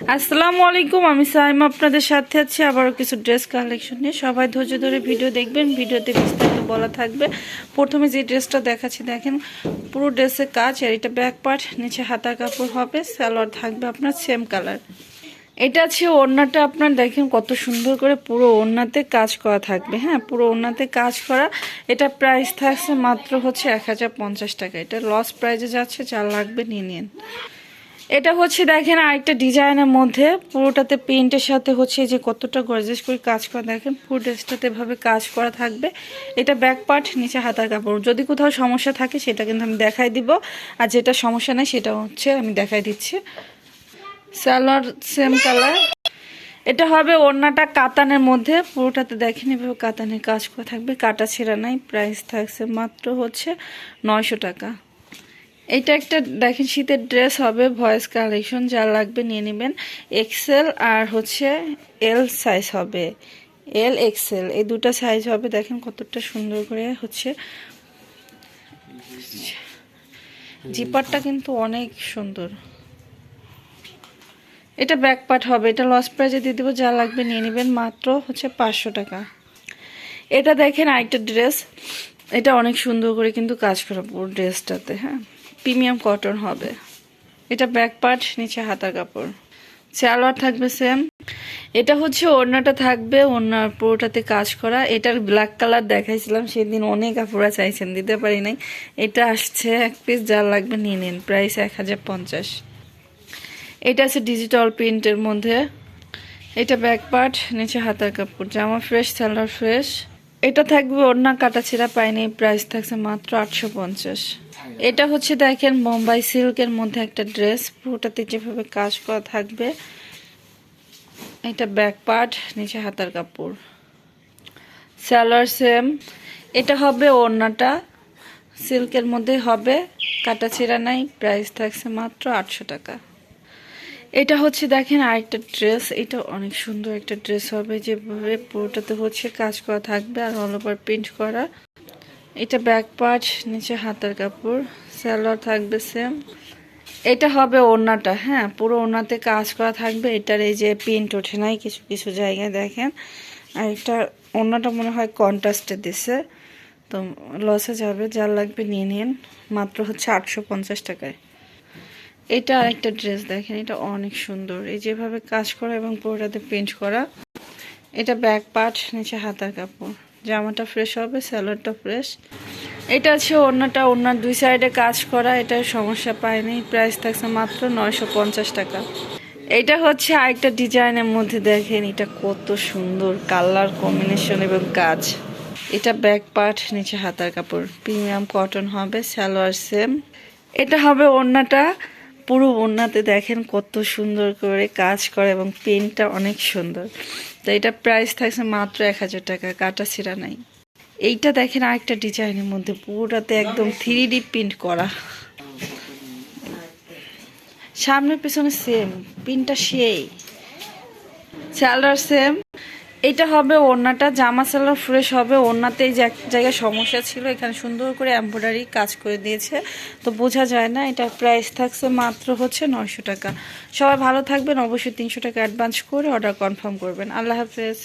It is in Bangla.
আসসালামু আলাইকুম, আমি সাইম আপনাদের সাথে আছি। আবারও কিছু ড্রেস কালেকশন নিয়ে। সবাই ধৈর্য ধরে ভিডিও দেখবেন। ভিডিওতে বিস্তারিত বলা থাকবে। প্রথমে যে ড্রেসটা দেখাচ্ছি, দেখেন, পুরো ড্রেসের কাজ, আর এটা ব্যাক পার্ট নিচে হাতা কাপড় হবে, সালোয়ার থাকবে আপনার সেম কালার এটা আছে ওড়নাটা, আপনার দেখেন কত সুন্দর করে পুরো ওড়নাতে কাজ করা থাকবে। হ্যাঁ পুরো ওড়নাতে কাজ করা। এটা প্রাইস থাকছে মাত্র হচ্ছে এক হাজার পঞ্চাশ টাকা। এটা লস প্রাইজে যাচ্ছে, যা লাগবে নিয়ে নিন। এটা হচ্ছে দেখেন আরেকটা ডিজাইনের মধ্যে। পুরোটাতে প্রিন্টের সাথে হচ্ছে যে কতটা গর্জেস করে কাজ করা, দেখেন পুরো ড্রেসটাতে এভাবে কাজ করা থাকবে। এটা ব্যাক পার্ট নিচে হাতার কাপড়। যদি কোথাও সমস্যা থাকে সেটা কিন্তু আমি দেখাই দিব। আর যেটা সমস্যা নেই সেটা হচ্ছে আমি দেখাই দিচ্ছি। স্যালোয়ার সেম কালার এটা হবে ওড়নাটা কাতানের মধ্যে। পুরোটাতে দেখেন এভাবে কাতানের কাজ করা থাকবে। কাটা ছেঁড়া নাই প্রাইস থাকছে মাত্র হচ্ছে নয়শো টাকা। এটা একটা, দেখেন শীতের ড্রেস হবে ভয়েস কালেকশন যা লাগবে নিয়ে নেবেন। এক্সেল আর হচ্ছে এল সাইজ হবে। এল এক্সেল এই দুটো সাইজ হবে, দেখেন কতটা সুন্দর করে হচ্ছে। জিপারটা কিন্তু অনেক সুন্দর। এটা ব্যাক পার্ট হবে, এটা লস প্রাইজে দিয়ে দেবো, যা লাগবে নিয়ে নেবেন, মাত্র হচ্ছে পাঁচশো টাকা। এটা দেখেন আরেকটা ড্রেস এটা অনেক সুন্দর করে কিন্তু কাজ করা পুরো ড্রেসটাতে হ্যাঁ। প্রিমিয়াম কটন হবে। এটা ব্যাক পার্ট নিচে হাতার কাপড়। সালোয়ার থাকবে সেম এটা হচ্ছে ওড়নাটা থাকবে, ওড়নার পুরোটাতে কাজ করা। এটার ব্ল্যাক কালার দেখাইছিলাম, সেদিন অনেক আপুরা চাইছেন, দিতে পারি নাই। এটা আসছে এক পিস যা লাগবে নিয়ে নিন। প্রাইস এক হাজার পঞ্চাশ। এটা আছে ডিজিটাল প্রিন্টের মধ্যে। এটা ব্যাক পার্ট নিচে হাতার কাপড়। জামা ফ্রেশ সালোয়ার ফ্রেশ এটা থাকবে ওড়না কাটা ছেঁড়া পাইনি প্রাইস থাকছে মাত্র আটশো পঞ্চাশ। এটা হচ্ছে দেখেন বোম্বাই সিল্কের মধ্যে একটা ড্রেস, পুরোটাতে যেভাবে কাজ করা থাকবে। এটা ব্যাক পার্ট নিচে হাতার কাপড়। সালোয়ার সেম এটা হবে ওড়নাটা। সিল্কের মধ্যে হবে কাটা ছেঁড়া নাই প্রাইস থাকছে মাত্র আটশো টাকা। এটা হচ্ছে দেখেন আরেকটা ড্রেস। এটা অনেক সুন্দর একটা ড্রেস হবে। যেভাবে পুরোটাতে হচ্ছে কাজ করা থাকবে আর অল ওভার প্রিন্ট করা। এটা ব্যাক পার্ট নিচে হাতার কাপড়। সালোয়ার থাকবে সেম এটা হবে ওড়নাটা হ্যাঁ? পুরো ওড়নাতে কাজ করা থাকবে। এটার এই যে প্রিন্ট ওঠে নাই কিছু কিছু জায়গায় দেখেন। আর এটা ওড়নাটা মনে হয় কন্ট্রাস্টে দিছে। তো লসে যাবে। যা লাগবে নিয়ে নিন। মাত্র হচ্ছে আটশো পঞ্চাশ টাকায়। এটা আরেকটা ড্রেস দেখেন, এটা অনেক সুন্দর। এই যেভাবে কাজ করা এবং পুরোটাতে প্রিন্ট করা, এটা ব্যাক পার্ট নিচে হাতার কাপড়। জামাটা ফ্রেশ হবে স্যালোয়ারটা ফ্রেশ এটা আছে ওড়নাটা ওড়নার দুই সাইডে কাজ করা এটা সমস্যা পায়নি প্রাইস থাকছে মাত্র নয়শো পঞ্চাশ টাকা। এটা হচ্ছে আরেকটা ডিজাইনের মধ্যে দেখেন, এটা কত সুন্দর কালার কম্বিনেশন এবং কাজ। এটা ব্যাক পার্ট নিচে হাতার কাপড়। প্রিমিয়াম কটন হবে, সালোয়ার সেম এটা হবে ওড়নাটা পুরো ওড়নাতে দেখেন কত সুন্দর করে কাজ করে এবং পেনটা অনেক সুন্দর। তো এটা প্রাইস থাকছে মাত্র এক হাজার টাকা, কাটা ছিঁড়া নাই। এইটা দেখেন আরেকটা ডিজাইনের মধ্যে, পুরোটাতে একদম থ্রি ডি প্রিন্ট করা। সামনে পেছনে সেম প্রিন্টটা সেই। স্যালার সেম এটা হবে ওড়নাটা, জামা সালোয়ার ফ্রেশ হবে। ওড়নাতে যে জায়গায় সমস্যা ছিল, এখানে সুন্দর করে এম্ব্রয়ডারি কাজ করে দিয়েছে। তো বোঝা যায় না, এটা প্রাইস থাকছে মাত্র হচ্ছে নয়শো টাকা। সবাই ভালো থাকবেন, অবশ্যই তিনশো টাকা অ্যাডভান্স করে অর্ডার কনফার্ম করবেন। আল্লাহ হাফেজ।